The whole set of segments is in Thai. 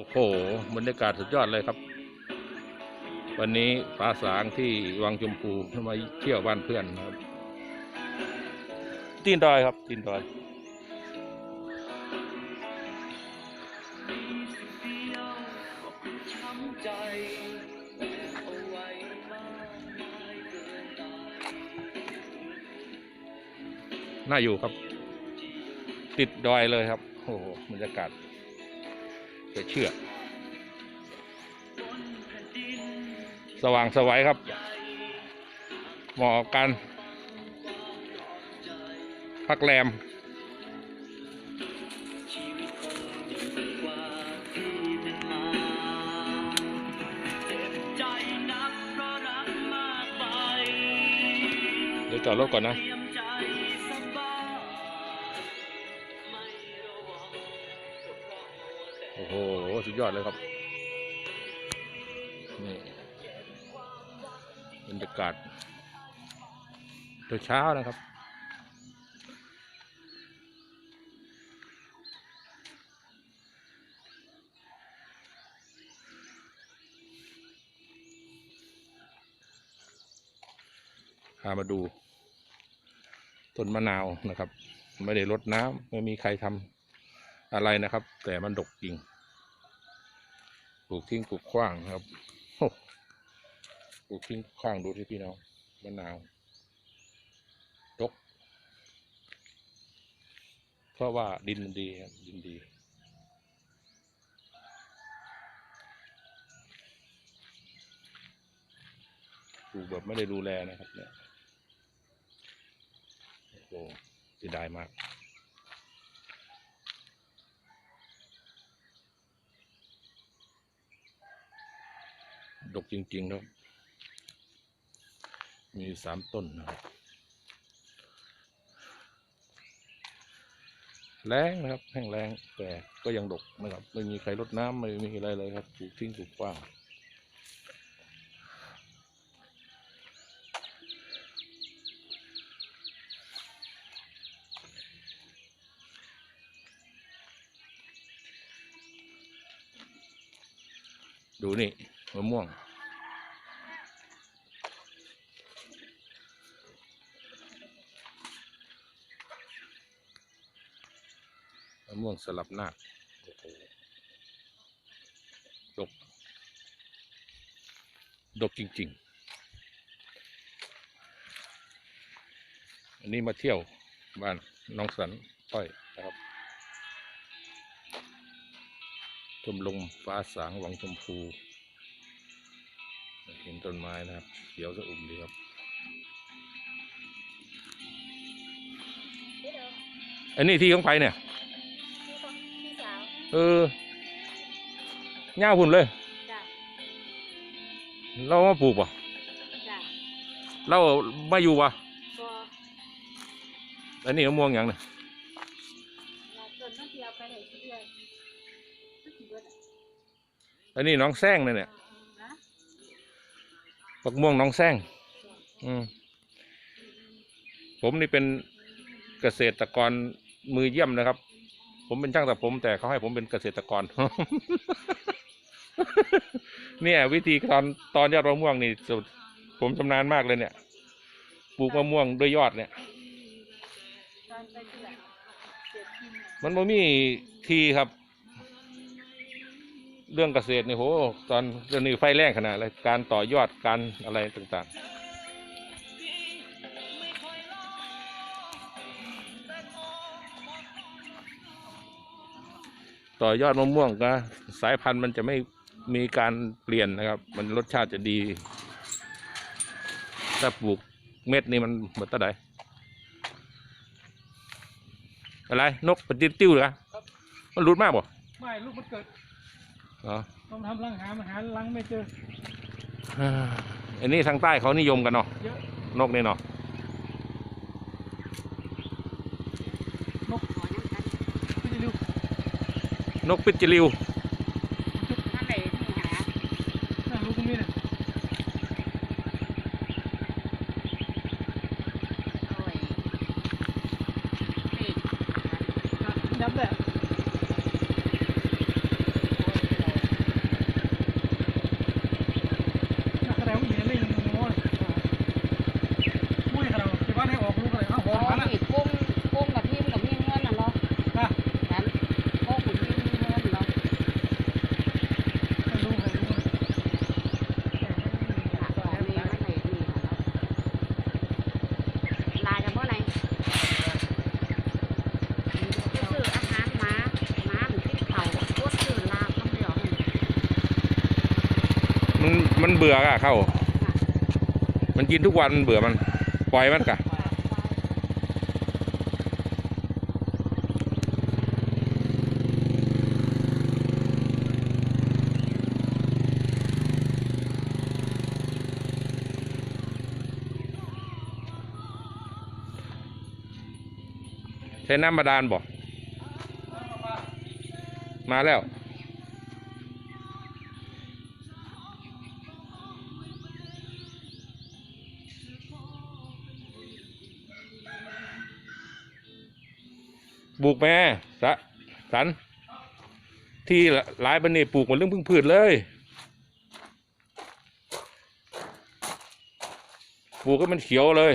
อ้โหบรรยากาศสุดยอดเลยครับ วันนี้ฟ้าสางที่วังชมพูมาเที่ยวบ้านเพื่อนนะครับ ตีนดอยครับ ตีนดอยน่าอยู่ครับ ติดดอยเลยครับ โอ้โหบรรยากาศ จะเชื่อ สว่างสวัยครับ เหมาะกับการพักแรมเดี๋ยวจอดรถก่อนนะ โห สุดยอดเลยครับ นี่บรรยากาศเช้านะครับพามาดูต้นมะนาวนะครับ ไม่ได้รดน้ำไม่มีใครทำอะไรนะครับ แต่มันดกจริง ปลูกทิ้งปลูกขว้างครับปลูกทิ้งขว้างดูที่พี่น้องมะนาวดกเพราะว่าดินมันดีครับดินดีปลูกแบบไม่ได้ดูแลนะครับเนี่ยโอ้โหเสียดายมาก ดกจริงๆครับ มีสามต้นนะครับ แรงนะครับ แห้งแรงแต่ก็ยังดกนะครับ ไม่มีใครรดน้ำไม่มีอะไรเลยครับปลูกทิ้งปลูกกว้างดูนี่ มะม่วง มะม่วงสลับหน้าโอ้โหดก ดกจริง ๆ อันนี้มาเที่ยวบ้านน้องสันต้อยนะครับชมลมฟ้าสางหวังชมพู ต้นไม้นะครับเขียวสะอุ่มดีครับอันนี้ที่ของใครเนี่ยพี่สาวเออหญ้าหุ่นเลย จ้ะเรามาปลูกป่ะจ้ะเรามาอยู่ป่ะก็อันนี้มะม่วงอย่างเนี่ยเราจนต้องเที่ยวไปไหนเรื่อยต้องขี่รถอันนี้น้องแซงเนี่ยเนี่ย บักม่วงน้องแซงผมนี่เป็นเกษตรกรมือเยี่ยมนะครับ ผมเป็นช่างตัดผม แต่เขาให้ผมเป็นเกษตรกร เนี่ย วิธีตอนตอนยอดมะม่วงนี่สุดผมชำนาญมากเลยเนี่ย ปลูกมะม่วงด้วยยอดเนี่ยตอนไปที่ไหนเจ็บที่เนี่ยมันบ่มีทีครับ เรื่องเกษตรเนี่ยโหตอนเรื่องนี้ไฟแรงขนาดเลยการต่อยอดการอะไรต่างๆ ต่อยอดมะม่วงก็สายพันธุ์มันจะไม่มีการเปลี่ยนนะครับ มันรสชาติจะดี ถ้าปลูกเม็ดนี่มันเหมือนตะไดอะไร นกปฏิติ้วเหรอมันรุดมากบ่ไม่ลูกมันเกิด อ๋อต้องทำรังหามันหารังไม่เจออ่าอันนี้ทางใต้เขานิยมกันเนาะเยอะนกนี่เนาะนกไม่ได้เร็วนกปิดจิลิวนั่นแหละที่หาน่ารู้ตรงนี้เนี่ยโอ้ยนี่น่ะยับแหละ มันเบื่ออะเข้า มันกินทุกวันมันเบื่อมัน ปล่อยมันกะใช้น้ำบาดาลบ่ มาแล้ว ลูกแม่สะสัน ที่หลายบันนี่ปลูกหมดเรื่องพึ่งพืชเลยปลูกก็มันเขียวเลย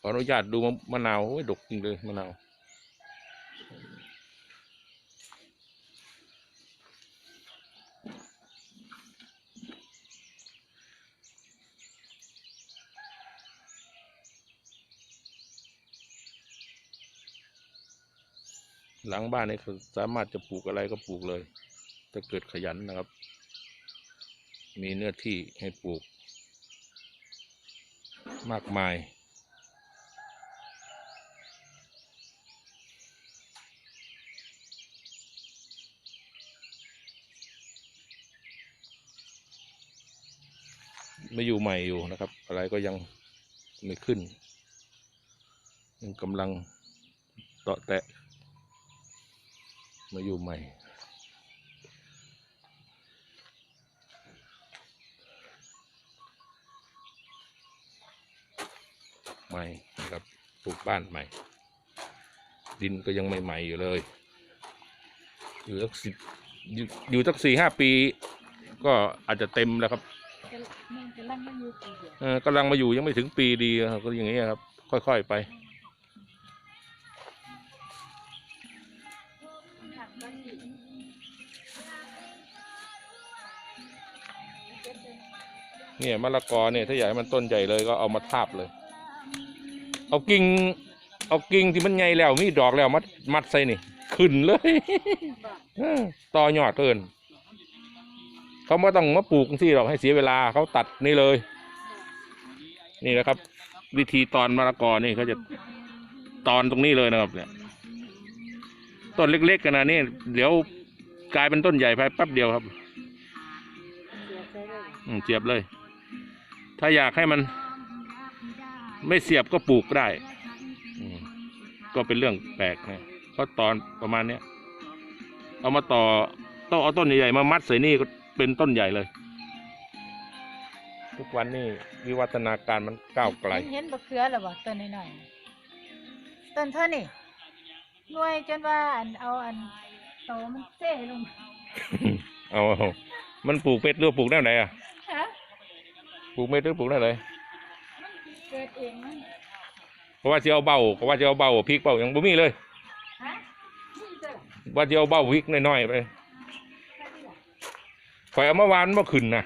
ขออนุญาตดูมะมะนาวโอ้ยดกจริงเลยมะนาว หลังบ้านนี่สามารถจะปลูกอะไรก็ปลูกเลย ถ้าเกิดขยันนะครับ มีเนื้อที่ให้ปลูก มากมายไม่อยู่ใหม่อยู่นะครับ อะไรก็ยังไม่ขึ้น ยังกำลังเตาะแตะ มาอยู่ใหม่ ใหม่นะครับปลูกบ้านใหม่ ดินก็ยังใหม่ๆอยู่เลย อยู่สักสิบอยู่อยู่สักสี่ห้าปี ก็อาจจะเต็มแล้วครับมันกำลังมาอยู่ปีเดียวเออกำลังมาอยู่ยังไม่ถึงปีดีครับก็อย่างเงี้ยครับ ค่อยๆไป เนี่ยมะละกอเนี่ยถ้าอยากให้มันต้นใหญ่เลยก็เอามาทาบเลย เอากิ่งเอากิ่งที่มันใหญ่แล้วมีดอกแล้วมัดมัดใส่นี่ ขึ้นเลยต่อยอดเกินเขาไม่ต้องมาปลูกที่หรอกให้เสียเวลาเขาตัดนี่เลย นี่นะครับ วิธีตอนมะละกอนี่เขาจะตอนตรงนี้เลยนะครับ เนี่ยต้นเล็กๆกันนะนี่เดี๋ยวกลายเป็นต้นใหญ่ภายแป๊บเดียวครับเสียใจเลยอืมเสียบเลย ถ้าอยากให้มันไม่เสียบก็ปลูกก็ได้อืมก็เป็นเรื่องแปลกนะเพราะตอนประมาณเนี้ยเอามาต่อต้องเอาต้นใหญ่ๆมามัดใส่นี่ก็เป็นต้นใหญ่เลย ทุกวันนี่วิวัฒนาการมันก้าวไกล เห็นเห็นบักเขือหรอบ่ต้นน้อยๆต้นเท่านี่หน่วยจนว่าอันเอาอันโตมันเซ่ลงเอาเอามันปลูกเม็ดหรือปลูกแนวไหนอะฮะ ปลูกเม็ดหรือปลูกแนวไหนมันเกิดเองมันเพราะว่าจะเอาเบาเพราะว่าจะเอาเบาพริกเบายังบ่มีเลยฮะนี่เด้อว่าจะเอาเบาพริกน้อยๆไปแค่นี้ล่ะข่อยเอามาวานเมื่อคืนนะ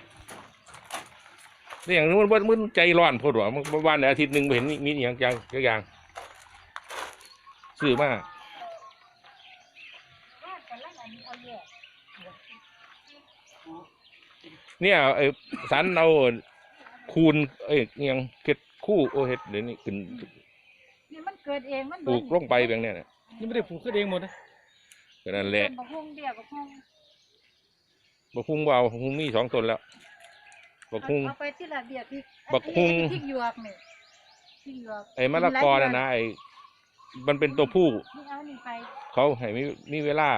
นี่อย่างนี้มันมันมันใจร้อนโพดว่าเมื่อวานเนี่ยอาทิตย์หนึ่งไปเห็นมีมีอย่างอย่างอย่างซื้อมาว่ากำลังอันนี้เอาแยกเนี่ยไอ้สันเอา คูณเอ้ยอิหยังเก็ดคู่โอเฮ็ดเดี๋ยวนี้ขึ้นนี่มันเกิดเองมันปลูกลงไปแบบเนี้ยน่ะนี่ไม่ได้ปลูกขึ้นเองหมดนะก็นั่นแหละบักฮุงเดียวบักฮุงบักฮุงว่าบักฮุงมีสองต้นแล้วบักฮุงเอาไปที่ละเบียดพริกบักฮุงพริกหยวกนี่พริกหยวกไอ้มะละกอน่ะนะไอ้มันเป็นตัวผู้นี่เอานี่ไปเขาให้มีมีเวลา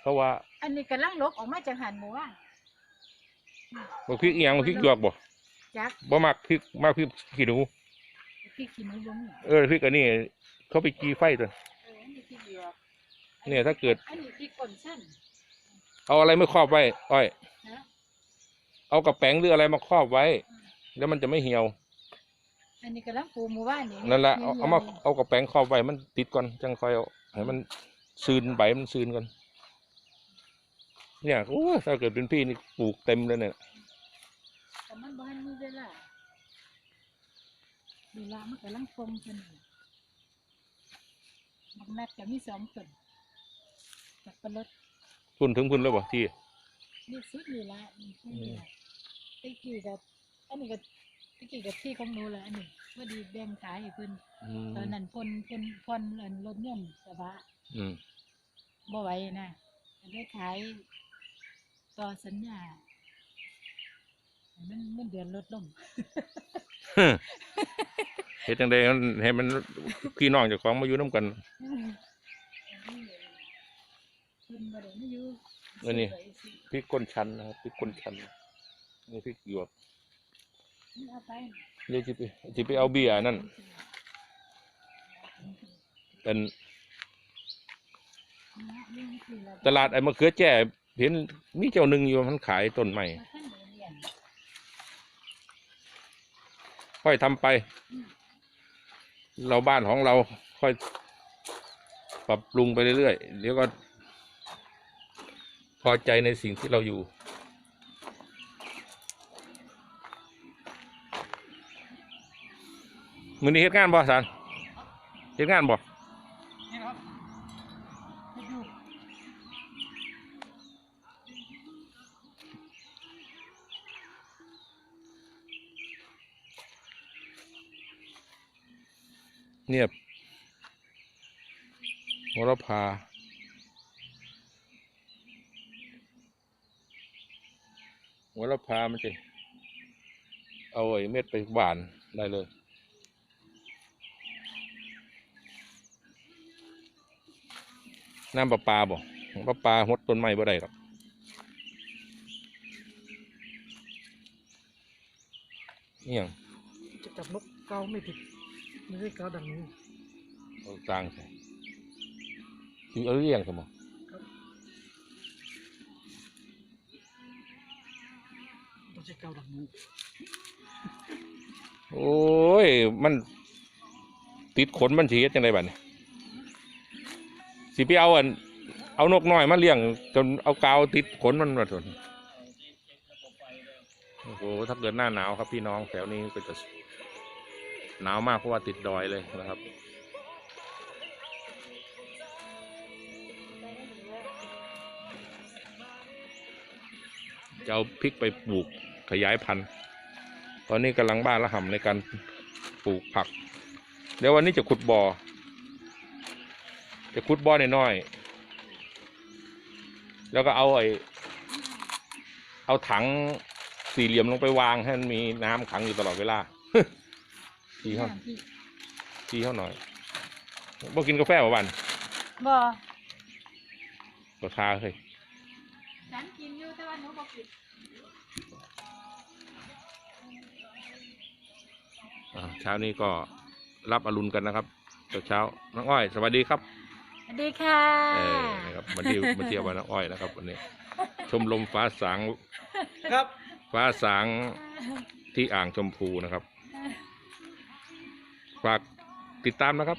เขาว่า อันนี้กำลังลกออกมาจากหันหมูอะบักพริกอีหยังบักพริกหยวกบ่ จักบ่มักพริกมักพริกขี้หนูพริกขี้หนูลงนี่เออพริกอันนี้เขาไปจีไฟตัวเอออันนี้พริกหยวกเนี่ยถ้าเกิด อันนี้พริกป่นสั้นเอาอะไรไม่ครอบไว้ อ้อย นะเอากระแป้งหรืออะไรมาครอบไว้ แล้วมันจะไม่เหี่ยว อันนี้กำลังปลูกหมู่บ้านนี่นั่นแหละเอาเอามาหี่ยวๆเอากระแป้งครอบไว้มันติดก่อนจังค่อยเอาให้มันซืนใบมันซืนก่อนเนี่ยโอ้ยถ้าเกิดเป็นพี่นี่ปลูกเต็มเลยเนี่ยแต่ มันบ้านมีเวลาเวลามันกำลังฟงกันอยู่บักนัดก็มีสองต้นสับปะรดพุ่นถึงพุ่นแล้วบ่ที่นี่สุดนี่ละนี่สุดนี่ละตะกี้กับอันนี้ก็ตะกี้กับที่ของหนูแหละอันนี้พอดีแบ่งขายให้เพิ่นอืมตอนนั้นเพิ่นเพิ่นเพิ่นอันรถยนต์กระบะอืมบ่ไหวนะได้ขายต่อสัญญาให้ มันเงินเดือนลดลงเฮ็ดจังได๋ให้มันพี่น้องเจ้าของมาอยู่นํกันเพิ่นบ่ได้มาอยู่อันนี้ซื้อไว้สิพริกก้นชันนะครับพริกก้นชันนี่พริกหยวกนี่เอาไปเดี๋ยวสิไปสิไปเอาเบียร์นั่นเป็นตลาดไอ้มะเขือแจ้เห็นมีเจ้าหนึ่งอยู่มันขายต้นใหม่ มาท่านได้เรียน ค่อยทำไป เราบ้านของเราค่อยปรับปรุงไปเรื่อยๆเดี๋ยวก็ พอใจในสิ่งที่เราอยู่ มือนี้เฮ็ดงานบ่สารเฮ็ดงานบ่ นี่ครับให้ดู เงียบโหรพาโหระพามันจะเอาไอ้เม็ดไปหวานได้เลย น้ำประปาบ่ประปาหดต้นไม้บ่ได้หรอกนี่ยจะจับนกเกาไม่ผิด ไม่ใช่เกาดังนี้เอาสร้างใส่คือเอาเลี้ยงสมอไม่ใช่เกาดังนี้โอ้ย มัน ติดขนมันสีเฮ็ดจังไดบัดนี้สิไปเอาอันเอานกน้อยมาเลี้ยง จนเอากาวติดขนมันมาทนโอ้โหถ้าเกิดหน้าหนาวครับพี่น้องแถวนี้ก็จะ หนาวมากเพราะว่าติดดอยเลยนะครับ จะเอาพริกไปปลูกขยายพันธุ์ ตอนนี้กำลังบ้าระห่ำในการปลูกผัก เดี๋ยววันนี้จะขุดบ่อ จะขุดบ่อน้อยๆแล้วก็เอาไอ้เอาถังสี่เหลี่ยมลงไปวางให้มันมีน้ำขังอยู่ตลอดเวลา ทีเขาน้ำพี่ทีเขาหน่อยบ่กินกาแฟบ่บันบ่ก็คาเคยฉันกินอยู่แต่ว่าหนูบ่กินอ่าเช้านี้ก็รับอรุณกันนะครับเช้าเช้าๆน้องอ้อย สวัสดีครับสวัสดีค่ะเออนะครับมาเที่ยวมาเที่ยววันน้องอ้อยนะครับวันนี้ชมรมฟ้าสางครับ ฟ้าสางที่อ่างชมพูนะครับ ฝากติดตามนะครับ